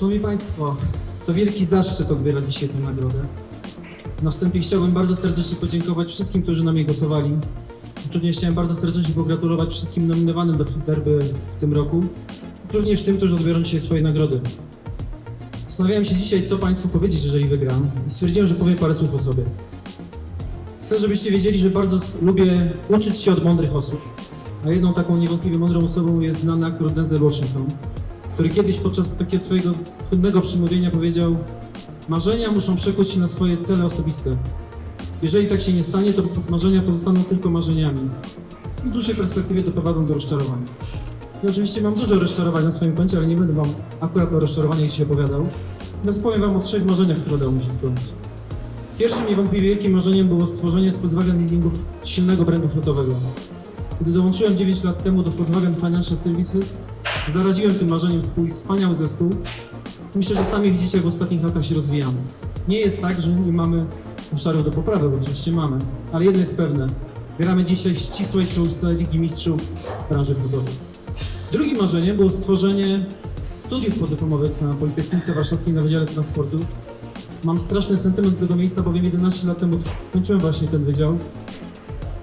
Szanowni Państwo, to wielki zaszczyt odbierać dzisiaj tę nagrodę. Na wstępie chciałbym bardzo serdecznie podziękować wszystkim, którzy na mnie głosowali. Również chciałem bardzo serdecznie pogratulować wszystkim nominowanym do Derby w tym roku, również tym, którzy odbiorą dzisiaj swoje nagrody. Zastanawiałem się dzisiaj, co Państwu powiedzieć, jeżeli wygram i stwierdziłem, że powiem parę słów o sobie. Chcę, żebyście wiedzieli, że bardzo lubię uczyć się od mądrych osób, a jedną taką niewątpliwie mądrą osobą jest znany aktor Denzel Washington, który kiedyś podczas takiego swojego słynnego przemówienia powiedział Marzenia muszą przekuć się na swoje cele osobiste. Jeżeli tak się nie stanie, to marzenia pozostaną tylko marzeniami. I w dłuższej perspektywie doprowadzą do rozczarowania. I oczywiście mam dużo rozczarowań na swoim koncie, ale nie będę wam akurat o rozczarowaniach dzisiaj opowiadał. Natomiast powiem wam o trzech marzeniach, które udało mi się spełnić. Pierwszym niewątpliwie wielkim marzeniem było stworzenie z Volkswagen Leasingów silnego brandu flotowego. Gdy dołączyłem 9 lat temu do Volkswagen Financial Services, zaraziłem tym marzeniem swój wspaniały zespół. Myślę, że sami widzicie, w ostatnich latach się rozwijamy. Nie jest tak, że nie mamy obszarów do poprawy, bo oczywiście mamy, ale jedno jest pewne. Gramy dzisiaj w ścisłej czołówce Ligi Mistrzów branży flutowej. Drugim marzeniem było stworzenie studiów podyplomowych na Politechnice Warszawskiej na Wydziale Transportu. Mam straszny sentyment do tego miejsca, bowiem 11 lat temu kończyłem właśnie ten wydział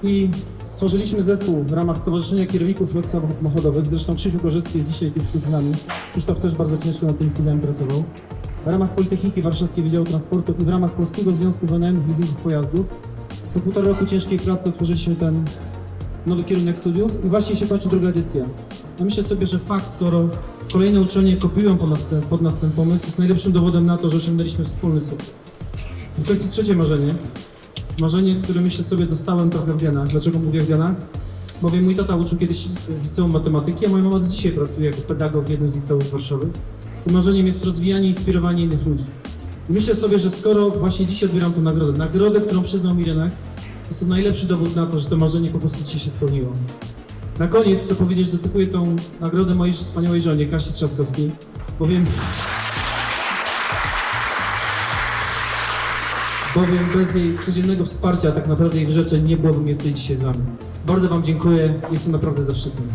i stworzyliśmy zespół w ramach Stowarzyszenia Kierowników Lot Samochodowych. Zresztą Krzysiu Korzyski jest dzisiaj tu wśród nami. Krzysztof też bardzo ciężko nad tymi studiami pracował. W ramach Politechniki Warszawskiej Wydziału Transportu i w ramach Polskiego Związku i Leasingów Pojazdów. Po półtora roku ciężkiej pracy otworzyliśmy ten nowy kierunek studiów i właśnie się kończy druga edycja. Ja myślę sobie, że fakt, skoro kolejne uczelnie kopiują pod nas, pod nas ten pomysł, jest najlepszym dowodem na to, że osiągnęliśmy wspólny sukces. I w końcu trzecie marzenie. Marzenie, które myślę sobie dostałem trochę w genach. Dlaczego mówię w genach? Bowiem mój tata uczył kiedyś w liceum matematyki, a moja mama do dzisiaj pracuje jako pedagog w jednym z liceów Warszawy. Tym marzeniem jest rozwijanie i inspirowanie innych ludzi. I myślę sobie, że skoro właśnie dzisiaj odbieram tę nagrodę, nagrodę, którą przyznał mi rynek, jest to najlepszy dowód na to, że to marzenie po prostu dzisiaj się spełniło. Na koniec chcę powiedzieć, że dedykuję tą nagrodę mojej wspaniałej żonie, Kasi Trzaskowskiej, bowiem... Bowiem bez jej codziennego wsparcia, tak naprawdę jej wyrzeczeń, nie byłoby mnie tutaj dzisiaj z wami. Bardzo wam dziękuję, jestem naprawdę zaszczycony.